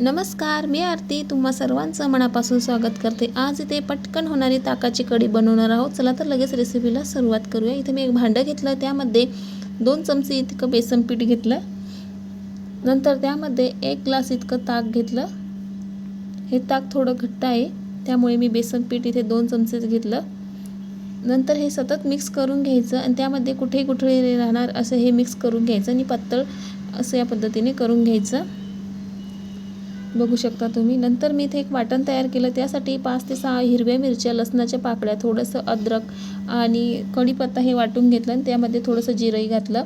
नमस्कार मी आरती. तुम्हा सर्वांचं मनापासून स्वागत करते. आज इथे पटकन होणारी ताकाची कढी बनवणार आहोत. चला तर लगेच रेसिपीला सुरुवात करूया. इथे मी एक भांडं घेतलं. त्यामध्ये दोन चमचे इतकं बेसन पीठ घेतलं. नंतर त्यामध्ये एक ग्लास इतकं ताक घेतलं. हे ताक थोडं घट्ट आहे. त्यामुळे मी बेसन पीठ इथे दोन चमचेच घेतलं. नंतर हे सतत मिक्स करून घ्यायचं आणि त्यामध्ये कुठेही कुठे राहणार असं हे मिक्स करून घ्यायचं आणि पातळ असं या पद्धतीने करून घ्यायचं. बघू शकता तुम्ही. नंतर मी इथे एक वाटण तयार केलं. त्यासाठी पाच ते सहा हिरव्या मिरच्या लसणाच्या पाकळ्या थोडंसं अद्रक आणि कढीपत्ता हे वाटून घेतलं आणि त्यामध्ये थोडंसं जिरंही घातलं.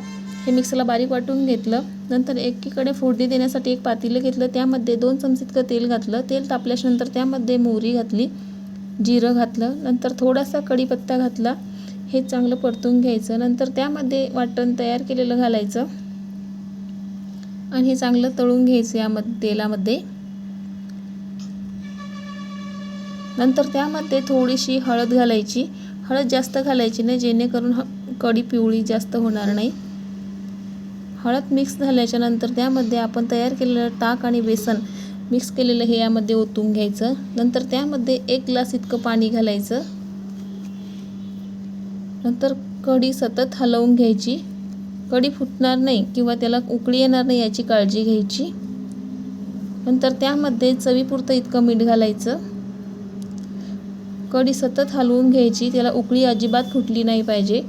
हे मिक्सरला बारीक वाटून घेतलं. नंतर एकीकडे फोडणी देण्यासाठी एक पातेलं घेतलं. त्यामध्ये दोन चमचे इतकं तेल घातलं. तेल तापल्याच्यानंतर त्यामध्ये मोहरी घातली. जिरं घातलं. नंतर थोडासा कढीपत्ता घातला. हे चांगलं परतून घ्यायचं. नंतर त्यामध्ये वाटण तयार केलेलं घालायचं. आणि हे चांगलं तळून घ्यायचं यामध्ये तेलामध्ये. नंतर त्यामध्ये थोडीशी हळद घालायची. हळद जास्त घालायची नाही जेणेकरून ह कढी पिवळी जास्त होणार नाही. हळद मिक्स झाल्याच्यानंतर त्यामध्ये आपण तयार केलेलं ताक आणि बेसन मिक्स केलेलं हे यामध्ये ओतून घ्यायचं. नंतर त्यामध्ये एक ग्लास इतकं पाणी घालायचं. नंतर कढी सतत हलवून घ्यायची. कढी फुटणार नाही किंवा त्याला उकळी येणार नाही याची काळजी घ्यायची. नंतर त्यामध्ये चवीपुरतं इतकं मीठ घालायचं. कढी सतत हलवून घ्यायची त्याला उकळी अजिबात फुटली नाही पाहिजे.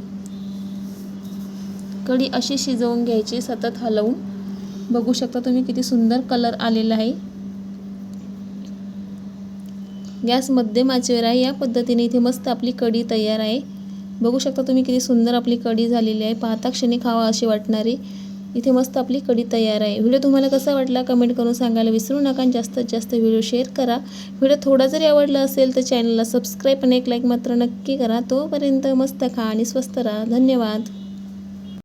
कढी अशी शिजवून घ्यायची सतत हलवून. बघू शकता तुम्ही किती सुंदर कलर आलेला आहे. गॅस मध्यम आचेवर आहे या पद्धतीने इथे मस्त आपली कढी तयार आहे. बघू शकता तुम्ही किती सुंदर आपली कढी झालेली आहे. पाहता क्षणी खावा अशी वाटणारी. इथे मस्त आपली कढी तयार आहे. व्हिडिओ तुम्हाला कसा वाटला कमेंट करून सांगायला विसरू नका आणि जास्तीत जास्त व्हिडिओ शेअर करा. व्हिडिओ थोडा जरी आवडला असेल तर चॅनलला सबस्क्राईब आणि एक लाईक मात्र नक्की करा. तोपर्यंत मस्त खा आणि स्वस्त राहा. धन्यवाद.